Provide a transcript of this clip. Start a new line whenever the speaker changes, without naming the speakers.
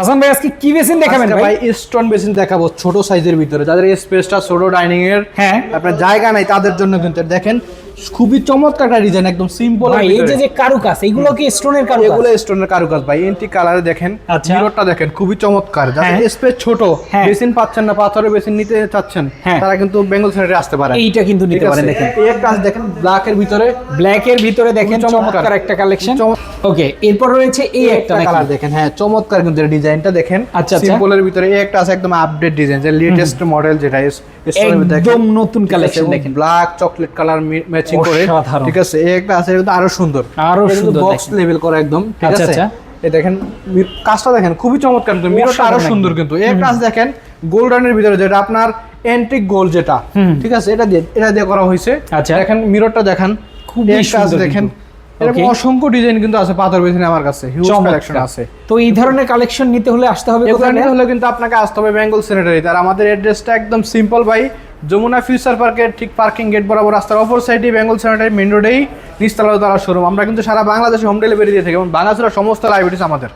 হাসান ভাই আজকে কি বেসিন দেখাবেন ভাই
ভাই স্টোন বেসিন দেখাবো ছোট সাইজের ভিতরে যাদের স্পেসটা ছোট ডাইনিং এর
হ্যাঁ।
আপনার জায়গা নাই তাদের জন্য কিন্তু দেখেন খুবই চমৎকার একটা ডিজাইন একদম সিম্পল
ভাই এই যে যে কারুকাজ এগুলো কি স্টোনের কারুকাজ
এগুলো স্টোনের কারুকাজ ভাই এন্টি কালারে দেখেন
আচ্ছা।
মিররটা দেখেন খুবই চমৎকার যাদের
হ্যাঁ।
স্পেস ছোট
হ্যাঁ।
বেসিন পাচ্ছেন না পাথরের বেসিন নিতে চাচ্ছেন
হ্যাঁ।
তারা কিন্তু বেঙ্গল সেন্টারে আসতে পারে
এইটা কিন্তু নিতে পারেন দেখেন
এই আছে দেখেন ব্ল্যাক এর ভিতরে
ব্ল্যাক এর ভিতরে দেখেন
চমৎকার।
একটা কালেকশন ওকে এরপর রয়েছে এই একটা
কালার দেখেন হ্যাঁ চমৎকার কিন্তু ডিজাইনটা দেখেন
আচ্ছা, আচ্ছা।
সিম্পলের ভিতরে এই একটা আছে একদম আপডেট ডিজাইন যে লেটেস্ট মডেল যেটা।
একদম নতুন কালেকশন দেখেন
ব্ল্যাক চকলেট কালার ম্যাচিং করে। ঠিক আছে এই একটা আছে এটা আরও সুন্দর।
আরও সুন্দর
বক্স লেভেল করা একদম ঠিক
আচ্ছা,
আছে?
আচ্ছা।
এই দেখেন কাজটা দেখেন খুবই চমৎকার কিন্তু মিররটা
আরও
সুন্দর কিন্তু। এই কাজ দেখেন গোল্ডেনের ভিতরে যেটা আপনার গোল্ড যেটা। ঠিক আছে এটা দিয়ে এটা দিয়ে করা হয়েছে।
আচ্ছা।
দেখেন মিররটা দেখেন।
খুবই সুন্দর
দেখেন। এরকম অসংখ্য ডিজাইন কিন্তু আছে পাথর বেসিনে আমার কাছে হিউজ কালেকশন আছে।
তো এই ধরনের কালেকশন নিতে হলে আসতে হবে কোথায়
নিতে হলে কিন্তু আপনাকে আসতে হবে বেঙ্গল স্যানিটারি আর আমাদের অ্যাড্রেসটা একদম সিম্পল ভাই যমুনা ফিউচার পার্কের ঠিক পার্কিং গেট বরাবর রাস্তার অপর সাইডে বেঙ্গল সেনাটারি মেন রোডেই নিস্তালা তারা শোরুম। আমরা কিন্তু সারা বাংলাদেশে হোম ডেলিভারি দিয়ে থাকি এবং বাংলাদেশের সমস্ত লাইব্রেরিজ আমাদের।